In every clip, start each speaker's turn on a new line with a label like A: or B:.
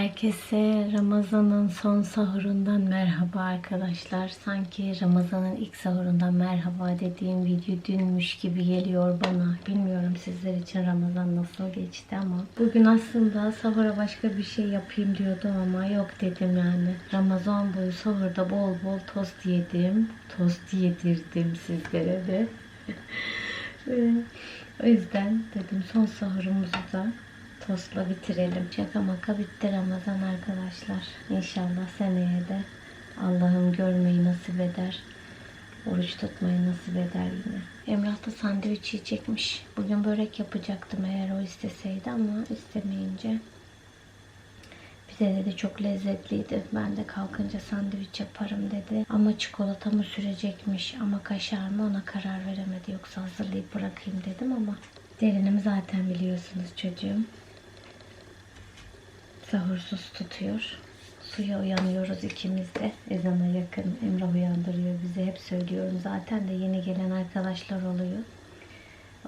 A: Herkese Ramazan'ın son sahurundan merhaba arkadaşlar. Sanki Ramazan'ın ilk sahurundan merhaba dediğim video dünmüş gibi geliyor bana. Bilmiyorum sizler için Ramazan nasıl geçti ama. Bugün aslında sahura başka bir şey yapayım diyordum ama yok dedim yani. Ramazan boyu sahurda bol bol tost yedim. Tost yedirdim sizlere de. o yüzden dedim son sahurumuzu da tostla bitirelim. Şaka maka bitti Ramazan arkadaşlar. İnşallah seneye de Allah'ım görmeyi nasip eder. Oruç tutmayı nasip eder yine. Emrah da sandviç yiyecekmiş. Bugün börek yapacaktım eğer o isteseydi ama istemeyince. Bize dedi çok lezzetliydi. Ben de kalkınca sandviç yaparım dedi. Ama çikolata mı sürecekmiş ama kaşar mı ona karar veremedi. Yoksa hazırlayıp bırakayım dedim ama derinim zaten biliyorsunuz çocuğum sahursuz tutuyor. Suya uyanıyoruz ikimiz de. Ezana yakın. Emrah uyandırıyor bizi. Hep söylüyorum. Zaten de yeni gelen arkadaşlar oluyor.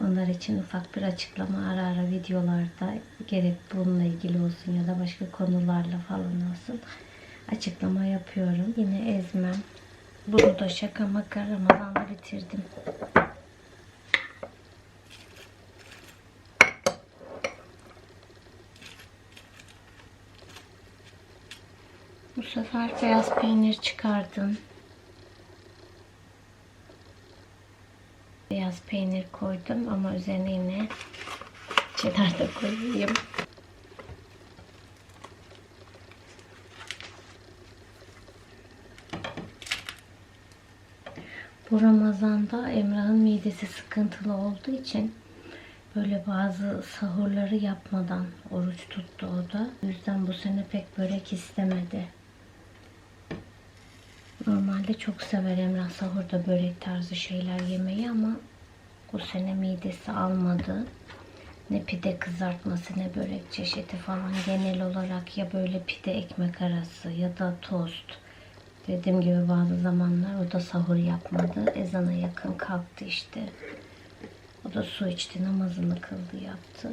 A: Onlar için ufak bir açıklama ara ara videolarda gerek bununla ilgili olsun ya da başka konularla falan olsun açıklama yapıyorum. Yine ezmem. Bunu da şaka maka Ramazan'da bitirdim. Sefer beyaz peynir çıkardım. Beyaz peynir koydum ama üzerine yine cheddar da koyayım. Bu Ramazan'da Emrah'ın midesi sıkıntılı olduğu için böyle bazı sahurları yapmadan oruç tuttu o da. O yüzden bu sene pek börek istemedi. Normalde çok sever Emrah sahurda börek tarzı şeyler yemeyi ama bu sene midesi almadı. Ne pide kızartması ne börek çeşidi falan genel olarak ya böyle pide ekmek arası ya da tost. Dediğim gibi bazı zamanlar o da sahur yapmadı. Ezana yakın kalktı işte. O da su içti, namazını kıldı, yaptı.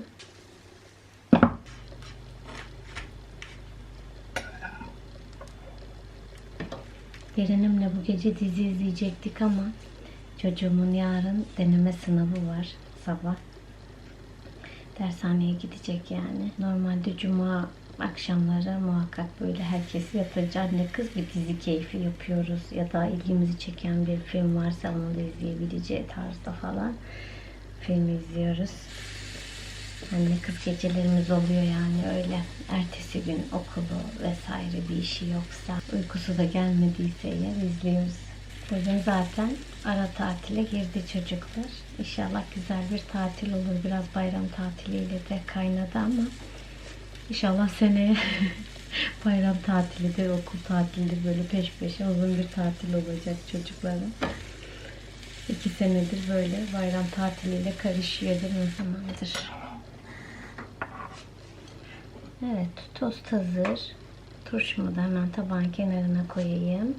A: Derinimle bu gece dizi izleyecektik ama çocuğumun yarın deneme sınavı var sabah. Dershaneye gidecek yani. Normalde cuma akşamları muhakkak böyle herkes yatınca anne kız bir dizi keyfi yapıyoruz. Ya da ilgimizi çeken bir film varsa onu da izleyebileceği tarzda falan film izliyoruz. Anne kız gecelerimiz oluyor yani öyle. Ertesi gün okulu vesaire bir işi yoksa, uykusu da gelmediyse eğer izliyoruz. Bugün zaten ara tatile girdi çocuklar. İnşallah güzel bir tatil olur. Biraz bayram tatiliyle de kaynadı ama inşallah seneye bayram tatili de okul tatili böyle peş peşe uzun bir tatil olacak çocukların. İki senedir böyle bayram tatiliyle karışıyor değil mi zamandır. Evet tost hazır. Turşumu da hemen tabağın kenarına koyayım.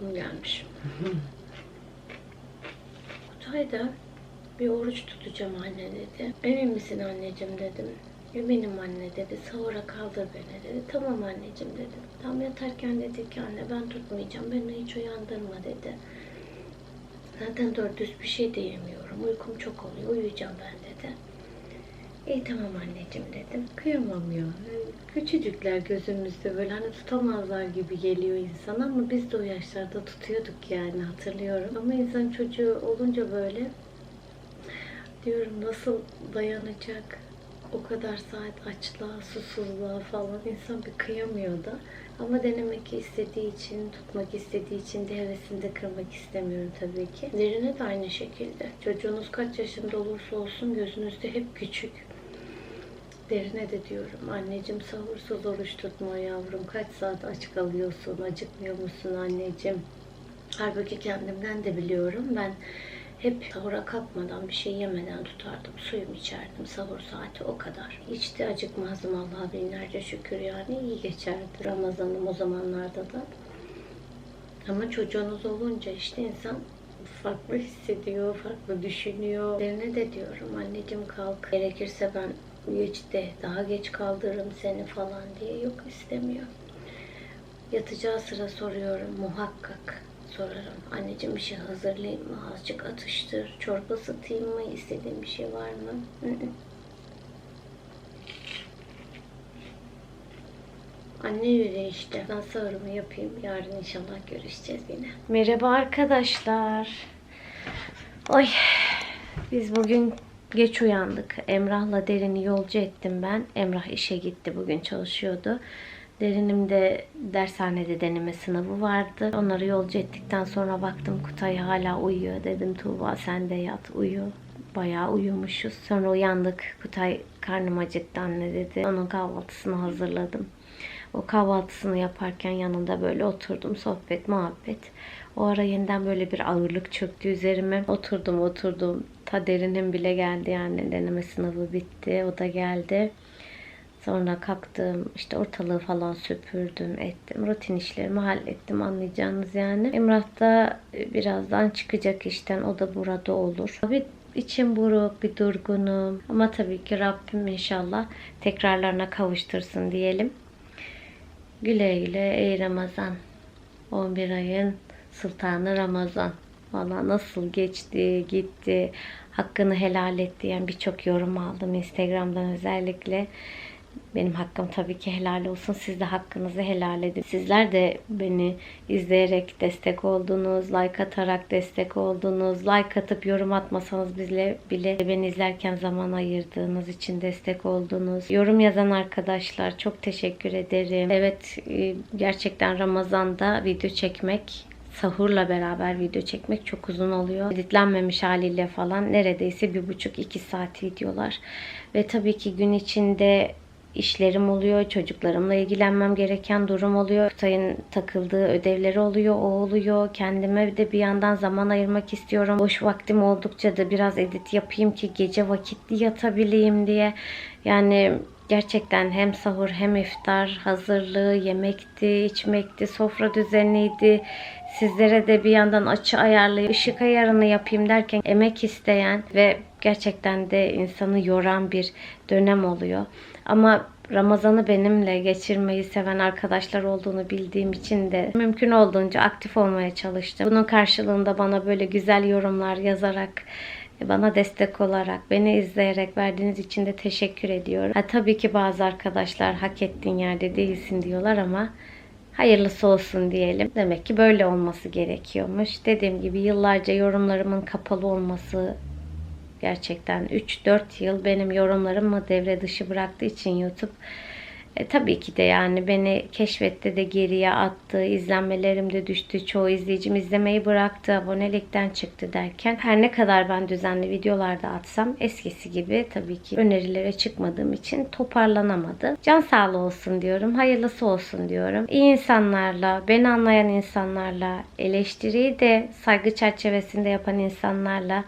A: Uykum gelmiş. Kutay'da bir oruç tutacağım anne dedi. Emin misin anneciğim dedim. Eminim anne dedi. Sahura kaldır beni dedi. Tamam anneciğim dedim. Tam yatarken dedi ki anne ben tutmayacağım. Beni hiç uyandırma dedi. Zaten doğru düz bir şey de yemiyorum. Uykum çok oluyor. Uyuyacağım ben dedi. İyi tamam anneciğim dedim. Kıyamam ya. Küçücükler gözümüzde böyle hani tutamazlar gibi geliyor insan ama biz de o yaşlarda tutuyorduk yani hatırlıyorum. Ama insan çocuğu olunca böyle diyorum nasıl dayanacak o kadar saat açlığa, susuzluğa falan insan bir kıyamıyor da. Ama denemek istediği için, tutmak istediği için de hevesini de kırmak istemiyorum tabii ki. Derine de aynı şekilde. Çocuğunuz kaç yaşında olursa olsun gözünüzde hep küçük. Derine de diyorum. Anneciğim sahursuz oruç tutma yavrum. Kaç saat aç kalıyorsun? Acıkmıyor musun anneciğim? Halbuki kendimden de biliyorum. Ben hep sahura kalkmadan bir şey yemeden tutardım. Suyumu içerdim. Sahur saati o kadar. Hiç de acıkmazdım Allah'a binlerce şükür yani. iyi geçerdi Ramazanım o zamanlarda da. Ama çocuğunuz olunca işte insan farklı hissediyor, farklı düşünüyor. Derine de diyorum anneciğim kalk. Gerekirse ben geç de daha geç kaldırırım seni falan diye yok istemiyor. Yatacağı sıra soruyorum muhakkak sorarım. Anneciğim bir şey hazırlayayım mı? Azıcık atıştır. Çorba ısıtayım mı? İstediğin bir şey var mı? Hı. Anne yüreği işte. Ben sahurumu yapayım. Yarın inşallah görüşeceğiz yine. Merhaba arkadaşlar. Oy. Biz bugün geç uyandık. Emrah'la Derin'i yolcu ettim ben. Emrah işe gitti. Bugün çalışıyordu. Derin'im de dershanede deneme sınavı vardı. Onları yolcu ettikten sonra baktım Kutay hala uyuyor. Dedim Tuğba sen de yat uyu. Bayağı uyumuşuz. Sonra uyandık. Kutay karnım acıktı anne dedi. Onun kahvaltısını hazırladım. O kahvaltısını yaparken yanında böyle oturdum. Sohbet, muhabbet. O ara yeniden böyle bir ağırlık çöktü üzerime. Oturdum, oturdum. Ta derinim bile geldi yani. Deneme sınavı bitti. O da geldi. Sonra kalktım, işte ortalığı falan süpürdüm, ettim. Rutin işlerimi hallettim anlayacağınız yani. Emrah da birazdan çıkacak işten. O da burada olur. Bir içim buruk, bir durgunum. Ama tabii ki Rabbim inşallah tekrarlarına kavuştursun diyelim. Güle güle ey Ramazan. 11 ayın sultanı Ramazan. Valla nasıl geçti, gitti, hakkını helal et diyen birçok yorum aldım Instagram'dan özellikle. Benim hakkım tabii ki helal olsun. Siz de hakkınızı helal edin. Sizler de beni izleyerek destek oldunuz. Like atarak destek oldunuz. Like atıp yorum atmasanız bile, bile beni izlerken zaman ayırdığınız için destek oldunuz. Yorum yazan arkadaşlar çok teşekkür ederim. Evet e, gerçekten Ramazan'da video çekmek sahurla beraber video çekmek çok uzun oluyor. Editlenmemiş haliyle falan neredeyse bir buçuk iki saat videolar. Ve tabii ki gün içinde işlerim oluyor, çocuklarımla ilgilenmem gereken durum oluyor. Kutay'ın takıldığı ödevleri oluyor, o oluyor. Kendime de bir yandan zaman ayırmak istiyorum. Boş vaktim oldukça da biraz edit yapayım ki gece vakitli yatabileyim diye. Yani gerçekten hem sahur hem iftar hazırlığı, yemekti, içmekti, sofra düzeniydi. Sizlere de bir yandan açı ayarlayıp ışık ayarını yapayım derken emek isteyen ve gerçekten de insanı yoran bir dönem oluyor. Ama Ramazan'ı benimle geçirmeyi seven arkadaşlar olduğunu bildiğim için de mümkün olduğunca aktif olmaya çalıştım. Bunun karşılığında bana böyle güzel yorumlar yazarak bana destek olarak, beni izleyerek verdiğiniz için de teşekkür ediyorum. Ha, tabii ki bazı arkadaşlar hak ettiğin yerde değilsin diyorlar ama hayırlısı olsun diyelim. Demek ki böyle olması gerekiyormuş. Dediğim gibi yıllarca yorumlarımın kapalı olması gerçekten 3-4 yıl benim yorumlarımı devre dışı bıraktığı için YouTube e, tabii ki de yani beni keşfette de geriye attı. izlenmelerim de düştü. Çoğu izleyicim izlemeyi bıraktı. Abonelikten çıktı derken her ne kadar ben düzenli videolarda atsam eskisi gibi tabii ki önerilere çıkmadığım için toparlanamadı. Can sağlığı olsun diyorum. Hayırlısı olsun diyorum. İyi insanlarla, beni anlayan insanlarla, eleştiriyi de saygı çerçevesinde yapan insanlarla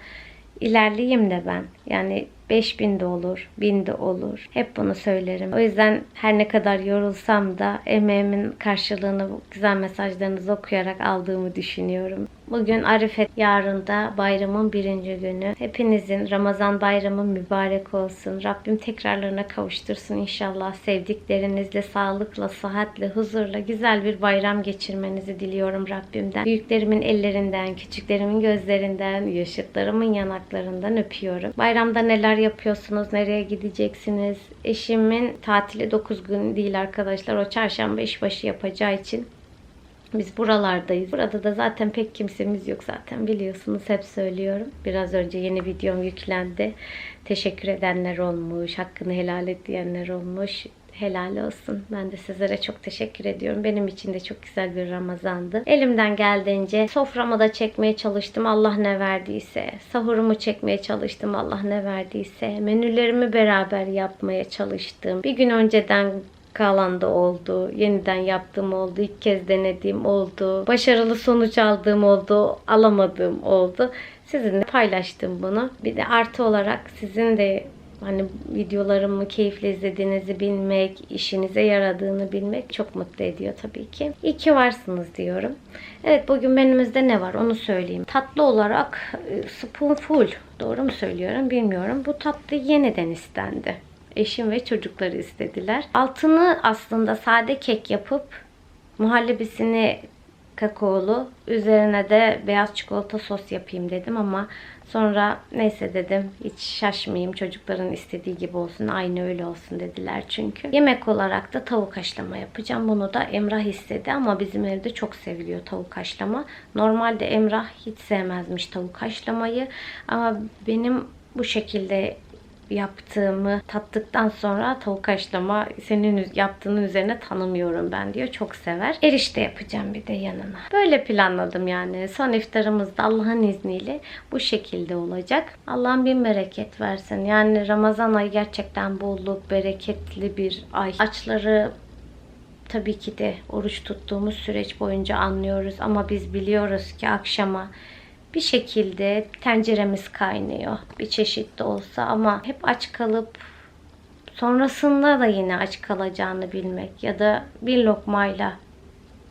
A: ilerleyeyim de ben. Yani 5000 de olur, 1000 de olur. Hep bunu söylerim. O yüzden her ne kadar yorulsam da emeğimin karşılığını güzel mesajlarınızı okuyarak aldığımı düşünüyorum. Bugün Arifet, yarın da bayramın birinci günü. Hepinizin Ramazan bayramı mübarek olsun. Rabbim tekrarlarına kavuştursun inşallah. Sevdiklerinizle, sağlıkla, sıhhatle, huzurla güzel bir bayram geçirmenizi diliyorum Rabbimden. Büyüklerimin ellerinden, küçüklerimin gözlerinden, yaşıtlarımın yanaklarından öpüyorum. Bayramda neler yapıyorsunuz, nereye gideceksiniz? Eşimin tatili 9 gün değil arkadaşlar. O çarşamba işbaşı yapacağı için biz buralardayız. Burada da zaten pek kimsemiz yok zaten biliyorsunuz hep söylüyorum. Biraz önce yeni videom yüklendi. Teşekkür edenler olmuş, hakkını helal et olmuş. Helal olsun. Ben de sizlere çok teşekkür ediyorum. Benim için de çok güzel bir Ramazandı. Elimden geldiğince soframı da çekmeye çalıştım. Allah ne verdiyse. Sahurumu çekmeye çalıştım. Allah ne verdiyse. Menülerimi beraber yapmaya çalıştım. Bir gün önceden kalan da oldu. Yeniden yaptığım oldu. ilk kez denediğim oldu. Başarılı sonuç aldığım oldu. Alamadığım oldu. Sizinle paylaştım bunu. Bir de artı olarak sizin de hani videolarımı keyifle izlediğinizi bilmek, işinize yaradığını bilmek çok mutlu ediyor tabii ki. İyi ki varsınız diyorum. Evet bugün menümüzde ne var onu söyleyeyim. Tatlı olarak e, spoonful doğru mu söylüyorum bilmiyorum. Bu tatlı yeniden istendi. Eşim ve çocukları istediler. Altını aslında sade kek yapıp muhallebisini kakaolu. Üzerine de beyaz çikolata sos yapayım dedim ama sonra neyse dedim hiç şaşmayayım çocukların istediği gibi olsun aynı öyle olsun dediler çünkü. Yemek olarak da tavuk haşlama yapacağım. Bunu da Emrah istedi ama bizim evde çok seviliyor tavuk haşlama. Normalde Emrah hiç sevmezmiş tavuk haşlamayı ama benim bu şekilde yaptığımı tattıktan sonra tavuk haşlama senin yaptığının üzerine tanımıyorum ben diyor. Çok sever. Erişte yapacağım bir de yanına. Böyle planladım yani. Son iftarımız da Allah'ın izniyle bu şekilde olacak. Allah'ın bin bereket versin. Yani Ramazan ayı gerçekten bolluk, bereketli bir ay. Açları tabii ki de oruç tuttuğumuz süreç boyunca anlıyoruz ama biz biliyoruz ki akşama bir şekilde tenceremiz kaynıyor. Bir çeşit de olsa ama hep aç kalıp sonrasında da yine aç kalacağını bilmek ya da bir lokmayla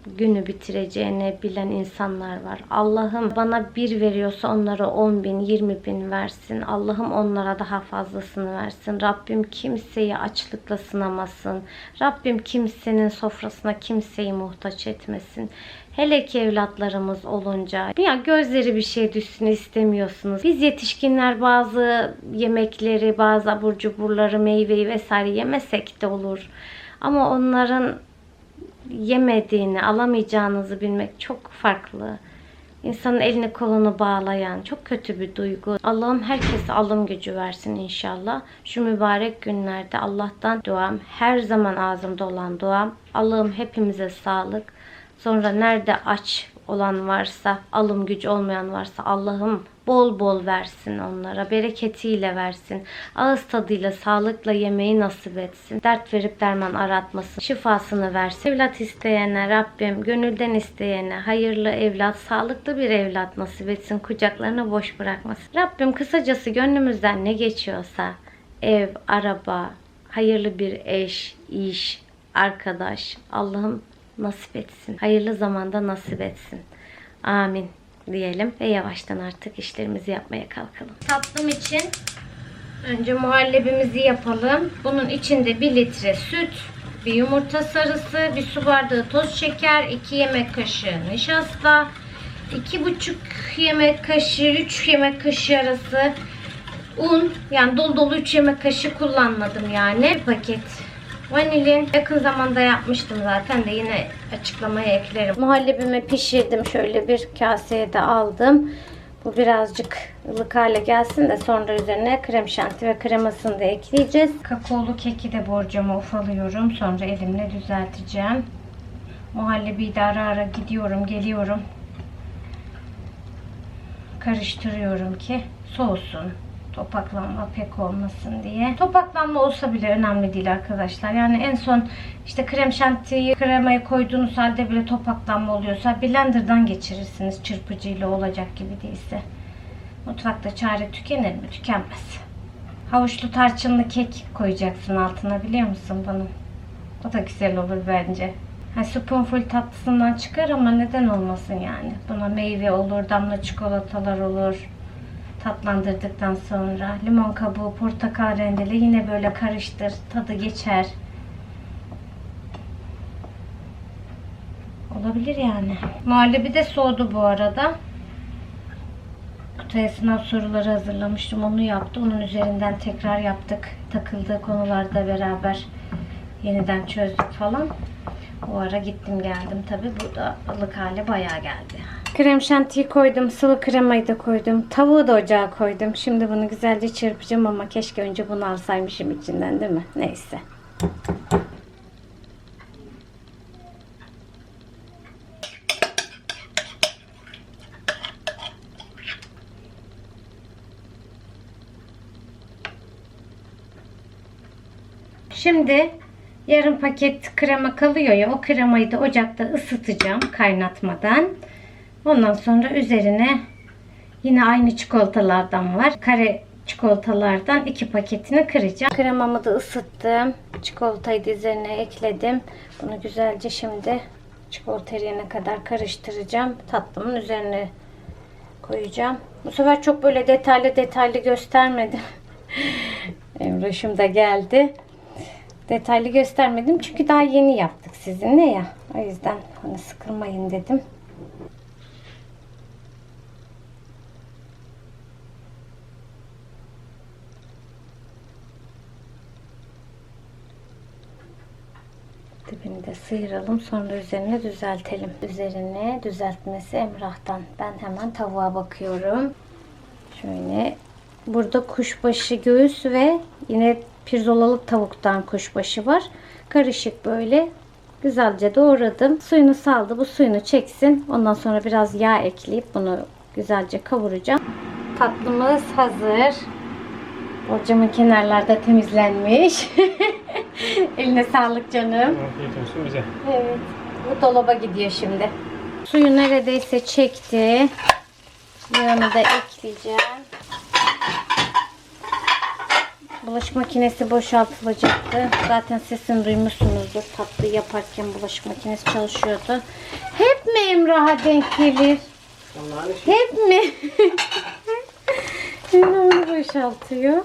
A: günü bitireceğini bilen insanlar var. Allah'ım bana bir veriyorsa onlara 10 bin, 20 bin versin. Allah'ım onlara daha fazlasını versin. Rabbim kimseyi açlıkla sınamasın. Rabbim kimsenin sofrasına kimseyi muhtaç etmesin. Hele ki evlatlarımız olunca ya gözleri bir şey düşsün istemiyorsunuz. Biz yetişkinler bazı yemekleri, bazı abur cuburları, meyveyi vesaire yemesek de olur. Ama onların yemediğini, alamayacağınızı bilmek çok farklı. İnsanın elini kolunu bağlayan çok kötü bir duygu. Allah'ım herkese alım gücü versin inşallah. Şu mübarek günlerde Allah'tan duam, her zaman ağzımda olan duam. Allah'ım hepimize sağlık. Sonra nerede aç olan varsa, alım gücü olmayan varsa Allah'ım bol bol versin onlara. Bereketiyle versin. Ağız tadıyla, sağlıkla yemeği nasip etsin. Dert verip derman aratmasın. Şifasını versin. Evlat isteyene Rabbim, gönülden isteyene hayırlı evlat, sağlıklı bir evlat nasip etsin. Kucaklarını boş bırakmasın. Rabbim kısacası gönlümüzden ne geçiyorsa ev, araba, hayırlı bir eş, iş, arkadaş Allah'ım nasip etsin. Hayırlı zamanda nasip etsin. Amin diyelim ve yavaştan artık işlerimizi yapmaya kalkalım. Tatlım için önce muhallebimizi yapalım. Bunun içinde 1 litre süt, bir yumurta sarısı, bir su bardağı toz şeker, 2 yemek kaşığı nişasta, 2,5 yemek kaşığı, 3 yemek kaşığı arası un. Yani dolu dolu 3 yemek kaşığı kullanmadım yani. Paket Vanilin yakın zamanda yapmıştım zaten de yine açıklamaya eklerim. Muhallebimi pişirdim. Şöyle bir kaseye de aldım. Bu birazcık ılık hale gelsin de sonra üzerine krem şanti ve kremasını da ekleyeceğiz. Kakaolu keki de borcama ufalıyorum. Sonra elimle düzelteceğim. Muhallebiyi de ara ara gidiyorum geliyorum. Karıştırıyorum ki soğusun topaklanma pek olmasın diye. Topaklanma olsa bile önemli değil arkadaşlar. Yani en son işte krem şantiyi kremayı koyduğunuz halde bile topaklanma oluyorsa blenderdan geçirirsiniz çırpıcıyla olacak gibi değilse. Mutfakta çare tükenir mi? Tükenmez. Havuçlu tarçınlı kek koyacaksın altına biliyor musun bunun? O da güzel olur bence. Ha, spoonful tatlısından çıkar ama neden olmasın yani. Buna meyve olur, damla çikolatalar olur tatlandırdıktan sonra limon kabuğu, portakal rendeli yine böyle karıştır. Tadı geçer. Olabilir yani. Muhallebi de soğudu bu arada. Kutuya sınav soruları hazırlamıştım. Onu yaptı. Onun üzerinden tekrar yaptık. Takıldığı konularda beraber yeniden çözdük falan. O ara gittim geldim. Tabi bu da ılık hale bayağı geldi. Krem şantiyi koydum. Sıvı kremayı da koydum. Tavuğu da ocağa koydum. Şimdi bunu güzelce çırpacağım ama keşke önce bunu alsaymışım içinden değil mi? Neyse. Şimdi yarım paket krema kalıyor ya o kremayı da ocakta ısıtacağım kaynatmadan. Ondan sonra üzerine yine aynı çikolatalardan var. Kare çikolatalardan iki paketini kıracağım. Kremamı da ısıttım. Çikolatayı da üzerine ekledim. Bunu güzelce şimdi çikolata eriyene kadar karıştıracağım. Tatlımın üzerine koyacağım. Bu sefer çok böyle detaylı detaylı göstermedim. Emreşim de geldi. Detaylı göstermedim çünkü daha yeni yaptık sizinle ya. O yüzden hani sıkılmayın dedim. Dibini de sıyıralım sonra üzerine düzeltelim. Üzerine düzeltmesi Emrah'tan. Ben hemen tavuğa bakıyorum. Şöyle burada kuşbaşı göğüs ve yine pirzolalı tavuktan kuşbaşı var. Karışık böyle güzelce doğradım. Suyunu saldı. Bu suyunu çeksin. Ondan sonra biraz yağ ekleyip bunu güzelce kavuracağım. Tatlımız hazır. Borcamın kenarlarda temizlenmiş. Eline sağlık canım.
B: Afiyet olsun bize.
A: Evet. Bu dolaba gidiyor şimdi. Suyu neredeyse çekti. Yağını da ekleyeceğim. Bulaşık makinesi boşaltılacaktı. Zaten sesini duymuşsunuzdur. Tatlı yaparken bulaşık makinesi çalışıyordu. Hep mi Emrah'a denk gelir?
B: İşi.
A: Hep mi? Şimdi onu boşaltıyor.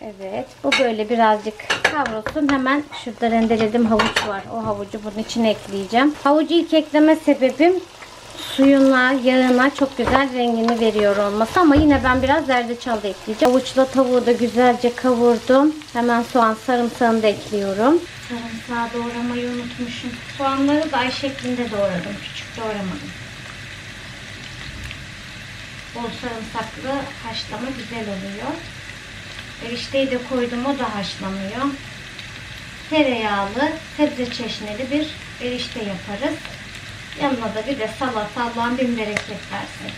A: Evet. Bu böyle birazcık kavrulsun. Hemen şurada rendeledim havuç var. O havucu bunun içine ekleyeceğim. Havucu ilk ekleme sebebim suyuna, yağına çok güzel rengini veriyor olması. Ama yine ben biraz zerdeçal da ekleyeceğim. Havuçla tavuğu da güzelce kavurdum. Hemen soğan sarımsağını da ekliyorum. Sarımsağı doğramayı unutmuşum. Soğanları da ay şeklinde doğradım. Küçük doğramadım. Bol sarımsaklı haşlama güzel oluyor. Erişteyi de koydum o da haşlanıyor. Tereyağlı, sebze çeşnili bir erişte yaparız. Yanına da bir de salata Allah'ın bin bereket versin.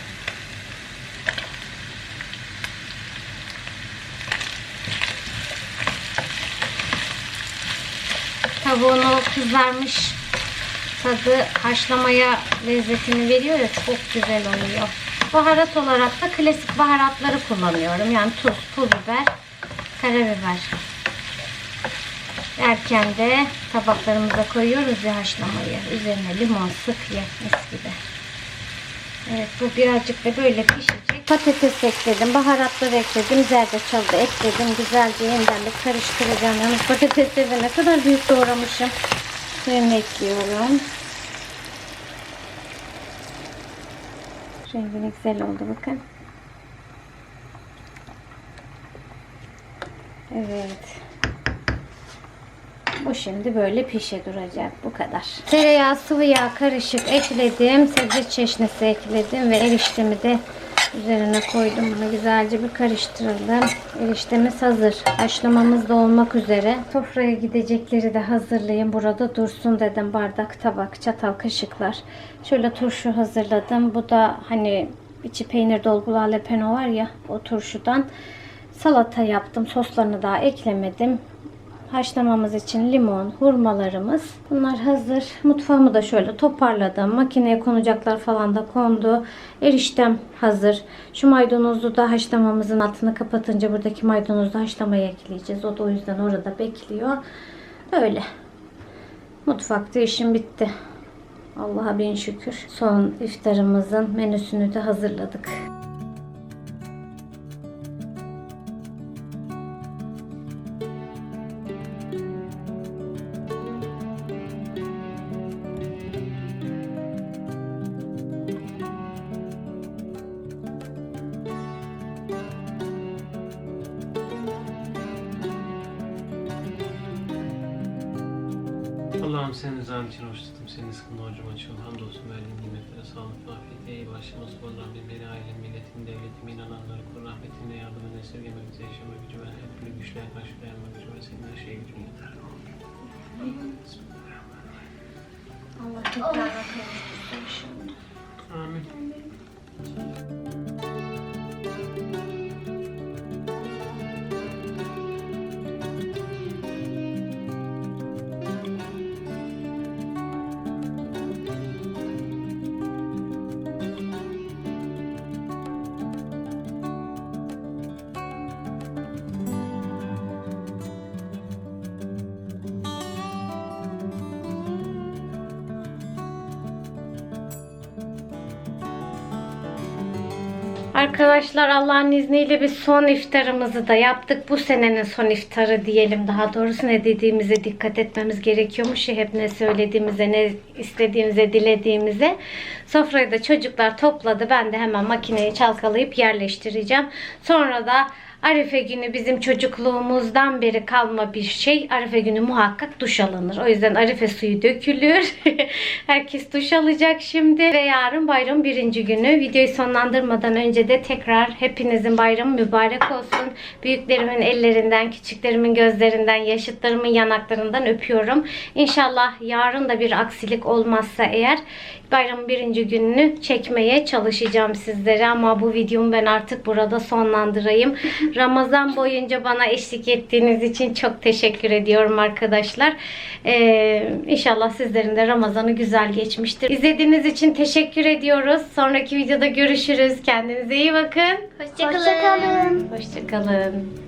A: Tavuğun o kızarmış tadı haşlamaya lezzetini veriyor ya çok güzel oluyor. Baharat olarak da klasik baharatları kullanıyorum. Yani tuz, pul biber, karabiber. Erken de tabaklarımıza koyuyoruz ya haşlamayı. Üzerine limon sık ye gibi. Evet bu birazcık da böyle pişecek. Patates ekledim, baharatları ekledim, zerdeçal da ekledim. Güzelce yeniden bir karıştıracağım. Yalnız patatesleri de ne kadar büyük doğramışım. Suyunu ekliyorum. Rengi güzel oldu bakın. Evet. Bu şimdi böyle pişe duracak. Bu kadar. Tereyağı, sıvı yağ karışık ekledim. Sebze çeşnisi ekledim ve eriştemi de üzerine koydum. Bunu güzelce bir karıştıralım. Eriştemiz hazır. Haşlamamız da olmak üzere. Sofraya gidecekleri de hazırlayayım. Burada dursun dedim. Bardak, tabak, çatal, kaşıklar. Şöyle turşu hazırladım. Bu da hani içi peynir dolgulu alepeno var ya o turşudan. Salata yaptım. Soslarını daha eklemedim. Haşlamamız için limon, hurmalarımız. Bunlar hazır. Mutfağımı da şöyle toparladım. Makineye konacaklar falan da kondu. Eriştem hazır. Şu maydanozu da haşlamamızın altını kapatınca buradaki maydanozu da haşlamaya ekleyeceğiz. O da o yüzden orada bekliyor. Öyle. Mutfakta işim bitti. Allah'a bin şükür. Son iftarımızın menüsünü de hazırladık.
B: Başıma sabır Rabbim beni ailem, milletim, devletim, inananları kur. Rahmetinle yardımını esirgeme bize yaşama gücü ver. Her türlü güçlere karşı dayanma gücü ver. Senin her şeye gücün yeter.
A: Allah tekrar kavuştursun şimdi.
B: Amin.
A: Arkadaşlar Allah'ın izniyle bir son iftarımızı da yaptık. Bu senenin son iftarı diyelim. Daha doğrusu ne dediğimize dikkat etmemiz gerekiyormuş ya hep ne söylediğimize, ne istediğimize, dilediğimize. Sofrayı da çocuklar topladı. Ben de hemen makineyi çalkalayıp yerleştireceğim. Sonra da Arife günü bizim çocukluğumuzdan beri kalma bir şey. Arife günü muhakkak duş alınır. O yüzden Arife suyu dökülür. Herkes duş alacak şimdi. Ve yarın bayram birinci günü. Videoyu sonlandırmadan önce de tekrar hepinizin bayramı mübarek olsun. Büyüklerimin ellerinden, küçüklerimin gözlerinden, yaşıtlarımın yanaklarından öpüyorum. İnşallah yarın da bir aksilik olmazsa eğer bayramın birinci gününü çekmeye çalışacağım sizlere. Ama bu videomu ben artık burada sonlandırayım. Ramazan boyunca bana eşlik ettiğiniz için çok teşekkür ediyorum arkadaşlar. Ee, inşallah sizlerin de Ramazan'ı güzel geçmiştir. İzlediğiniz için teşekkür ediyoruz. Sonraki videoda görüşürüz. Kendinize iyi bakın.
C: Hoşçakalın.
A: Hoşçakalın.